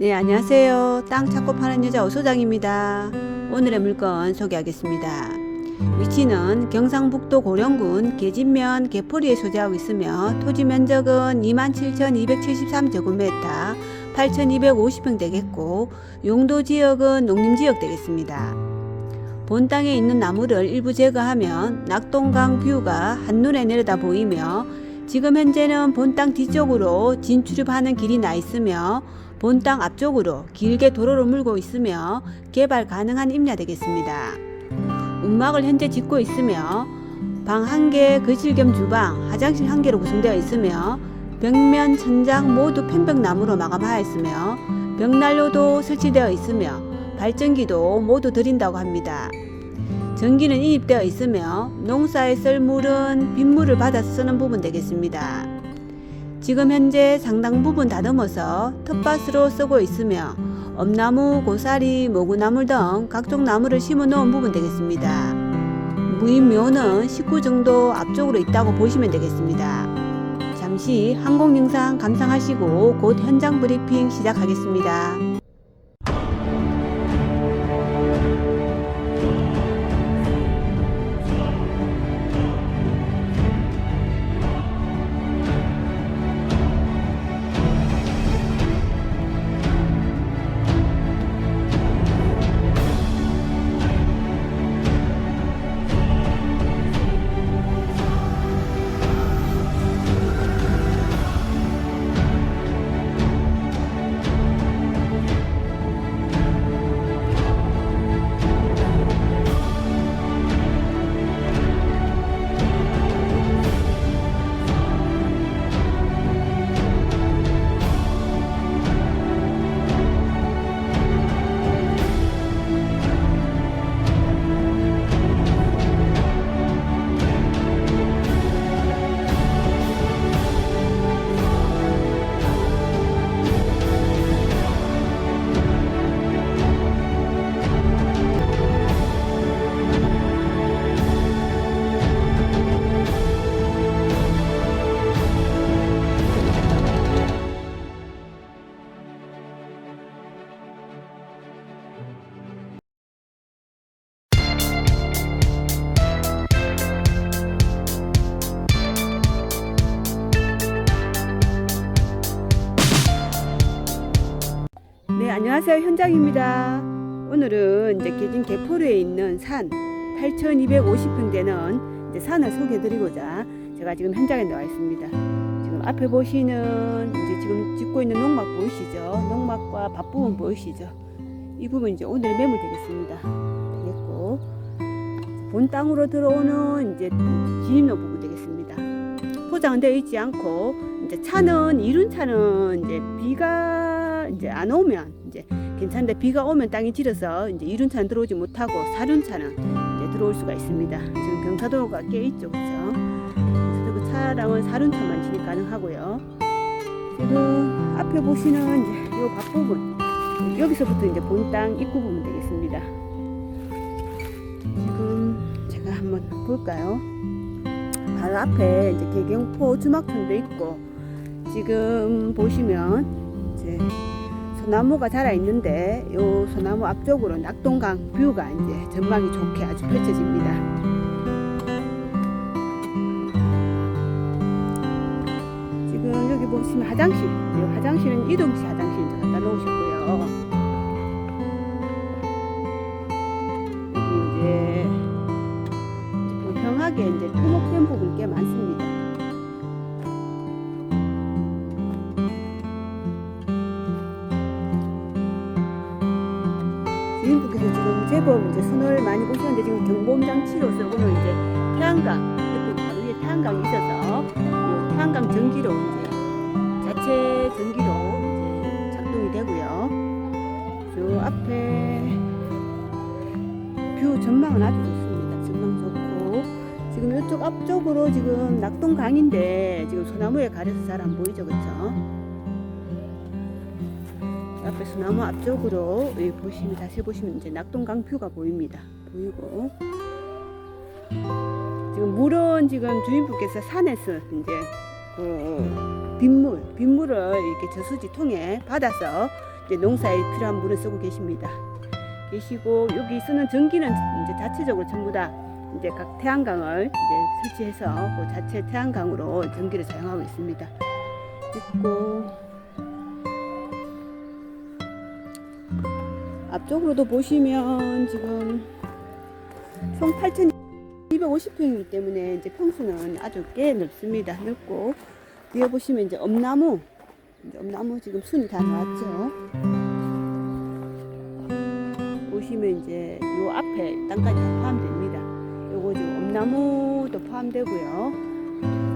네, 안녕하세요. 땅 찾고 파는 여자 오소장입니다. 오늘의 물건 소개하겠습니다. 위치는 경상북도 고령군 계진면 개포리에 소재하고 있으며 토지 면적은 27,273제곱미터, 8,250평 되겠고 용도 지역은 농림 지역 되겠습니다. 본 땅에 있는 나무를 일부 제거하면 낙동강 뷰가 한눈에 내려다 보이며 지금 현재는 본 땅 뒤쪽으로 진출입하는 길이 나 있으며 본 땅 앞쪽으로 길게 도로를 물고 있으며 개발 가능한 임야 되겠습니다. 움막을 현재 짓고 있으며 방 한 개, 거실 겸 주방, 화장실 한 개로 구성되어 있으며 벽면, 천장 모두 편백나무로 마감하였으며 벽난로도 설치되어 있으며 발전기도 모두 드린다고 합니다. 전기는 인입되어 있으며 농사에 쓸 물은 빗물을 받아서 쓰는 부분 되겠습니다. 지금 현재 상당 부분 다듬어서 텃밭으로 쓰고 있으며 엄나무, 고사리, 모구나물 등 각종 나무를 심어 놓은 부분 되겠습니다. 무인묘는 19 정도 앞쪽으로 있다고 보시면 되겠습니다. 잠시 항공 영상 감상하시고 곧 현장 브리핑 시작하겠습니다. 네, 안녕하세요. 현장입니다. 오늘은 이제 계진 개포르에 있는 산 8,250평 되는 이제 산을 소개해 드리고자 제가 지금 현장에 나와 있습니다. 지금 앞에 보시는 이제 지금 짓고 있는 농막 보이시죠? 농막과 밭 부분 보이시죠? 이 부분 이제 오늘 매물 되겠습니다. 되겠고 본 땅으로 들어오는 이제 진입로 부분 되겠습니다. 포장은 되어 있지 않고 이제 차는 이륜 차는 이제 비가 이제 안 오면 괜찮은데 비가 오면 땅이 질어서 이제 이륜차는 들어오지 못하고 사륜차는 이제 들어올 수가 있습니다. 지금 경사도가 꽤 있죠, 그렇죠? 그래서 그 차량은 사륜차만 진입 가능하고요. 지금 앞에 보시는 이제 이 밭부분 여기서부터 이제 본 땅 입구 부분 되겠습니다. 지금 제가 한번 볼까요? 바로 앞에 이제 개경포 주막촌도 있고 지금 보시면 이제 소나무가 자라 있는데 요 소나무 앞쪽으로 낙동강 뷰가 이제 전망이 좋게 아주 펼쳐집니다. 지금 여기 보시면 화장실, 이 화장실은 이동식 화장실 갖다 놓으셨고요. 여기 이제 평평하게 이제 토목된 부분 꽤 많습니다. 제법 이제 손을 많이 보셨는데 지금 경보음 장치로서 오늘 이제 태양광 옆에 바로 위에 태양광이 있어서 이 태양광 전기로 이제 자체 전기로 이제 작동이 되고요. 저 앞에 뷰 전망은 아주 좋습니다. 전망 좋고 지금 이쪽 앞쪽으로 지금 낙동강인데 지금 소나무에 가려서 잘 안 보이죠, 그렇죠? 앞에 소나무 앞쪽으로 여기 보시면 다시 보시면 이제 낙동강 뷰가 보입니다. 보이고 지금 물은 지금 주인분께서 산에서 이제 그 빗물 빗물을 이렇게 저수지 통에 받아서 이제 농사에 필요한 물을 쓰고 계십니다. 계시고 여기 쓰는 전기는 이제 자체적으로 전부 다 이제 각 태양광을 이제 설치해서 그 자체 태양광으로 전기를 사용하고 있습니다. 있고 앞쪽으로도 보시면 지금 총 8,250평이기 때문에 이제 평수는 아주 꽤 넓습니다. 넓고 뒤에 보시면 이제 엄나무 이제 엄나무 지금 순이 다 나왔죠. 보시면 이제 요 앞에 땅까지 다 포함됩니다. 요거 지금 엄나무도 포함되고요.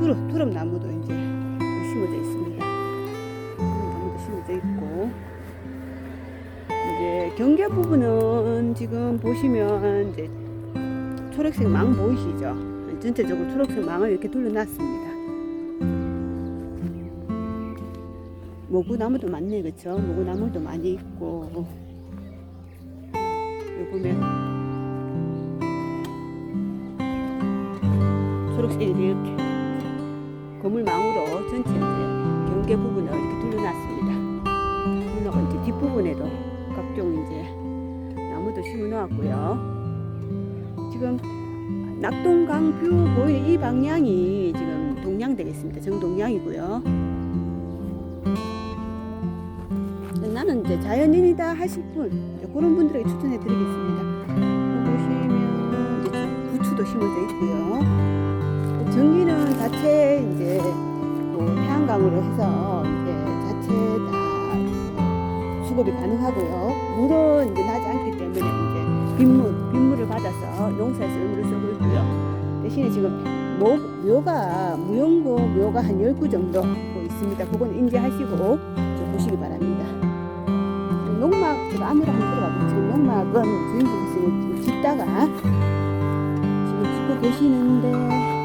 두릅, 두릅 나무도 이제 심어져 있습니다. 두릅 나무도 심어져 있고 이제 경계 부분은 지금 보시면 이제 초록색 망 보이시죠? 전체적으로 초록색 망을 이렇게 둘러놨습니다. 모구나무도 많네, 그쵸? 모구나무도 많이 있고. 여기 보면 초록색이 이렇게 거물망으로 전체 경계 부분을 이렇게 둘러놨습니다. 둘러가 이제 뒷부분에도 각종 이제 나무도 심어 놓았고요. 지금 낙동강 뷰 보이는 이 방향이 지금 동양 되겠습니다. 정동양이고요. 나는 이제 자연인이다 하실 분 그런 분들에게 추천해 드리겠습니다. 보시면 이제 부추도 심어져 있고요. 전기는 자체 이제 뭐 태양광으로 해서 이제 자체 수급이 가능하고요. 물은 이제 나지 않기 때문에 이제 빗물 빗물을 받아서 농사에 쓸 물을 쓰고 있고요. 대신에 지금 모, 묘가 무용고 묘가 한 10구 정도 뭐 있습니다. 그건 인지하시고 좀 보시기 바랍니다. 농막 제가 안으로 한번 들어가고 지금 농막은 주인분께서 지금 짓다가 지금 짓고 계시는데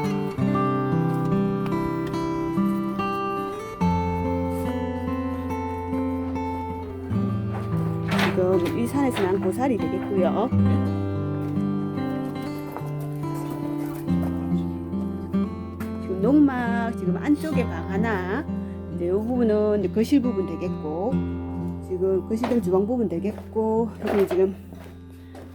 지금 이 산에서 난 고사리 되겠고요. 지금 농막 지금 안쪽에 방 하나 이제 이 부분은 거실 부분 되겠고 지금 거실형 주방 부분 되겠고 여기 지금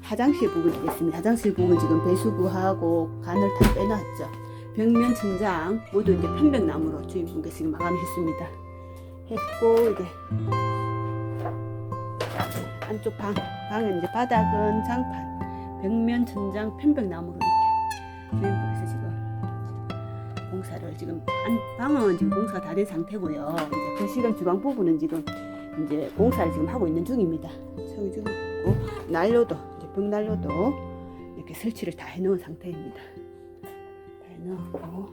화장실 부분 되겠습니다. 화장실 부분 지금 배수구하고 간을 다 빼놨죠. 벽면 천장 모두 이제 편백나무로 주인분께서 지금 마감했습니다. 했고 이제 안쪽 방 방은 이제 바닥은 장판 벽면 천장 편백나무로 이렇게 주인분께서 지금 공사를 지금 안, 방은 지금 공사가 다 된 상태고요. 이제 거실형 주방 부분은 지금 이제 공사를 지금 하고 있는 중입니다. 저기 지금 있고 난로도 이제 벽난로도 이렇게 설치를 다 해놓은 상태입니다. 다 해놓고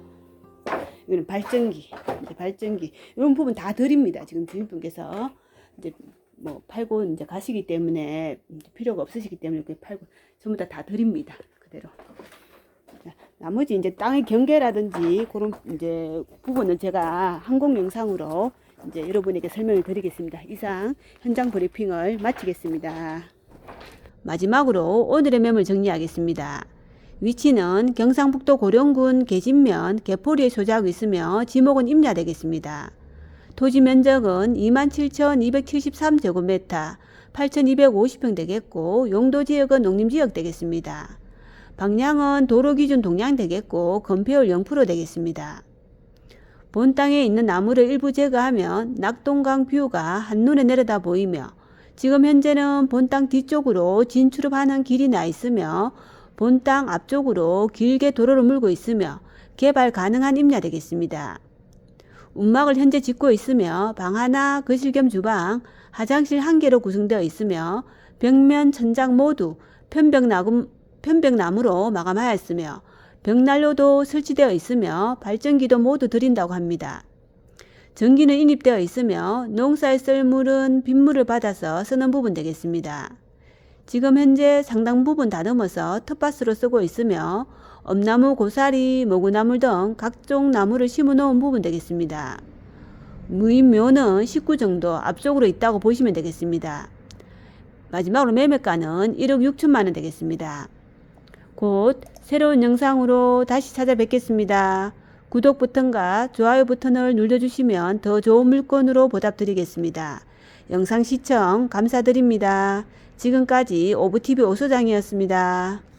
이거는 발전기 이제 발전기 이런 부분 다 드립니다. 지금 주인분께서 이제 뭐 팔고 이제 가시기 때문에 필요가 없으시기 때문에 이렇게 팔고 전부 다 다 드립니다. 그대로. 자, 나머지 이제 땅의 경계라든지 그런 이제 부분은 제가 항공 영상으로 이제 여러분에게 설명을 드리겠습니다. 이상 현장 브리핑을 마치겠습니다. 마지막으로 오늘의 매물 정리하겠습니다. 위치는 경상북도 고령군 계진면 개포리에 소재하고 있으며 지목은 임야되겠습니다. 토지 면적은 27,273제곱미터, 8,250평 되겠고 용도 지역은 농림지역 되겠습니다. 방향은 도로 기준 동향 되겠고 건폐율 0% 되겠습니다. 본 땅에 있는 나무를 일부 제거하면 낙동강 뷰가 한눈에 내려다 보이며 지금 현재는 본 땅 뒤쪽으로 진출입하는 길이 나 있으며 본 땅 앞쪽으로 길게 도로를 물고 있으며 개발 가능한 임야 되겠습니다. 운막을 현재 짓고 있으며 방 하나, 거실 겸 주방, 화장실 한 개로 구성되어 있으며 벽면, 천장 모두 편백나무, 편백나무로 마감하였으며 벽난로도 설치되어 있으며 발전기도 모두 드린다고 합니다. 전기는 인입되어 있으며 농사에 쓸 물은 빗물을 받아서 쓰는 부분 되겠습니다. 지금 현재 상당 부분 다듬어서 텃밭으로 쓰고 있으며 엄나무, 고사리, 모구나물 등 각종 나무를 심어 놓은 부분 되겠습니다. 무인묘는 19 정도 앞쪽으로 있다고 보시면 되겠습니다. 마지막으로 매매가는 1억 6천만 원 되겠습니다. 곧 새로운 영상으로 다시 찾아뵙겠습니다. 구독 버튼과 좋아요 버튼을 눌러주시면 더 좋은 물건으로 보답드리겠습니다. 영상 시청 감사드립니다. 지금까지 오브TV 오소장이었습니다.